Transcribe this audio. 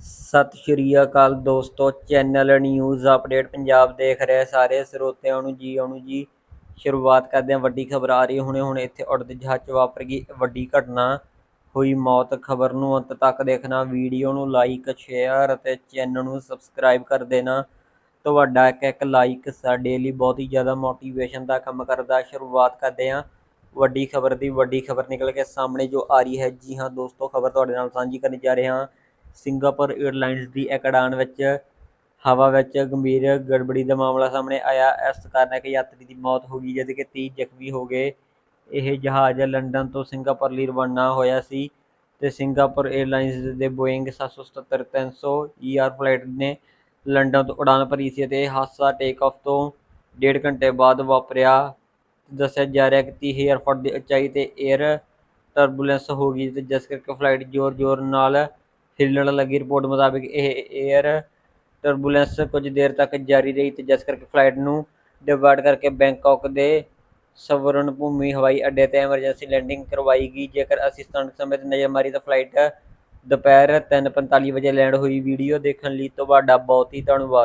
ਸਤਿ ਸ਼੍ਰੀ ਅਕਾਲ ਦੋਸਤੋ, channel news update Punjab ਦੇਖ ਰਹੇ ਸਾਰੇ ਸਰੋਤਿਆਂ ਨੂੰ ਜੀ ਆਉਣ ਜੀ, ਸ਼ੁਰੂਆਤ ਕਰਦੇ ਹਾਂ, ਵੱਡੀ ਖਬਰ ਆ ਰਹੀ ਹੁਣੇ ਹੁਣੇ ਇੱਥੇ ਉੜਦੇ ਜਹਾਜ਼ 'ਚ ਵਾਪਰ ਗਈ ਵੱਡੀ ਘਟਨਾ ਹੋਈ ਮੌਤ, ਖਬਰ ਨੂੰ ਅੰਤ ਤੱਕ ਦੇਖਣਾ, ਵੀਡੀਓ ਨੂੰ ਲਾਈਕ ਸ਼ੇਅਰ ਅਤੇ ਚੈਨਲ ਨੂੰ ਸਬਸਕ੍ਰਾਈਬ ਕਰ ਦੇਣਾ। ਤੁਹਾਡਾ ਇੱਕ ਇੱਕ ਲਾਈਕ ਸਾਡੇ ਲਈ ਬਹੁਤ ਹੀ ਜ਼ਿਆਦਾ ਮੋਟੀਵੇਸ਼ਨ ਦਾ ਕੰਮ ਕਰਦਾ। ਸ਼ੁਰੂਆਤ ਕਰਦੇ ਹਾਂ, ਵੱਡੀ ਖਬਰ ਦੀ, ਵੱਡੀ ਖਬਰ ਨਿਕਲ ਕੇ ਸਾਹਮਣੇ ਜੋ ਆ ਰਹੀ ਹੈ। ਜੀ ਹਾਂ ਦੋਸਤੋ, ਖਬਰ ਤੁਹਾਡੇ ਨਾਲ ਸਾਂਝੀ ਕਰਨ ਜਾ ਰਹੇ ਹਾਂ। ਸਿੰਗਾਪੁਰ ਏਅਰਲਾਈਨਜ਼ ਦੀ ਇੱਕ ਉਡਾਣ ਵਿੱਚ ਹਵਾ ਵਿੱਚ ਗੰਭੀਰ ਗੜਬੜੀ ਦਾ ਮਾਮਲਾ ਸਾਹਮਣੇ ਆਇਆ। ਇਸ ਕਾਰਨ ਇੱਕ ਯਾਤਰੀ ਦੀ ਮੌਤ ਹੋ ਗਈ ਜਦਕਿ 30 ਜ਼ਖਮੀ ਹੋ ਗਏ। ਇਹ ਜਹਾਜ਼ ਲੰਡਨ ਤੋਂ ਸਿੰਗਾਪੁਰ ਲਈ ਰਵਾਨਾ ਹੋਇਆ ਸੀ ਤੇ ਸਿੰਗਾਪੁਰ ਏਅਰਲਾਈਨਜ਼ ਦੇ ਬੋਇੰਗ 777-300 ER ਫਲਾਈਟ ਨੇ ਲੰਡਨ ਤੋਂ ਉਡਾਨ ਭਰੀ ਸੀ ਤੇ ਹਾਦਸਾ ਟੇਕ ਆਫ ਤੋਂ ਡੇਢ ਘੰਟੇ ਬਾਅਦ ਵਾਪਰਿਆ। ਦੱਸਿਆ ਜਾ ਰਿਹਾ ਕਿ 30000 ਫੁੱਟ ਦੀ ਉਚਾਈ ਤੇ 에ਅਰ ਟਰਬੂਲੈਂਸ ਹੋ ਗਈ ਤੇ ਜਿਸ ਕਰਕੇ ਫਲਾਈਟ ਜ਼ੋਰ-ਜ਼ੋਰ ਨਾਲ ਹਿੱਲਣ ਲੱਗੀ ਰਿਪੋਰਟ ਮੁਤਾਬਕ ਇਹ 에ਅਰ ਟਰਬੂਲੈਂਸ ਕੁਝ ਦੇਰ ਤੱਕ ਜਾਰੀ ਰਹੀ ਤੇ ਜਿਸ ਕਰਕੇ ਫਲਾਈਟ ਨੂੰ ਡਿਵਰਟ ਕਰਕੇ ਬੈਂਕਾਕ ਦੇ ਸਵਰਨ ਭੂਮੀ ਹਵਾਈ ਅੱਡੇ ਤੇ ਐਮਰਜੈਂਸੀ ਲੈਂਡਿੰਗ ਕਰਵਾਈ ਗਈ ਜੇਕਰ ਅਸੀਂ ਸਥਾਨਕ ਸਮੇਂ ਤੇ ਨਜ਼ਰ ਮਾਰੀ ਤਾਂ ਫਲਾਈਟ ਦੁਪਹਿਰ 3:45 ਵਜੇ ਲੈਂਡ ਹੋਈ। ਵੀਡੀਓ ਦੇਖਣ ਲਈ ਤੁਹਾਡਾ ਬਹੁਤ ਹੀ ਧੰਨਵਾਦ।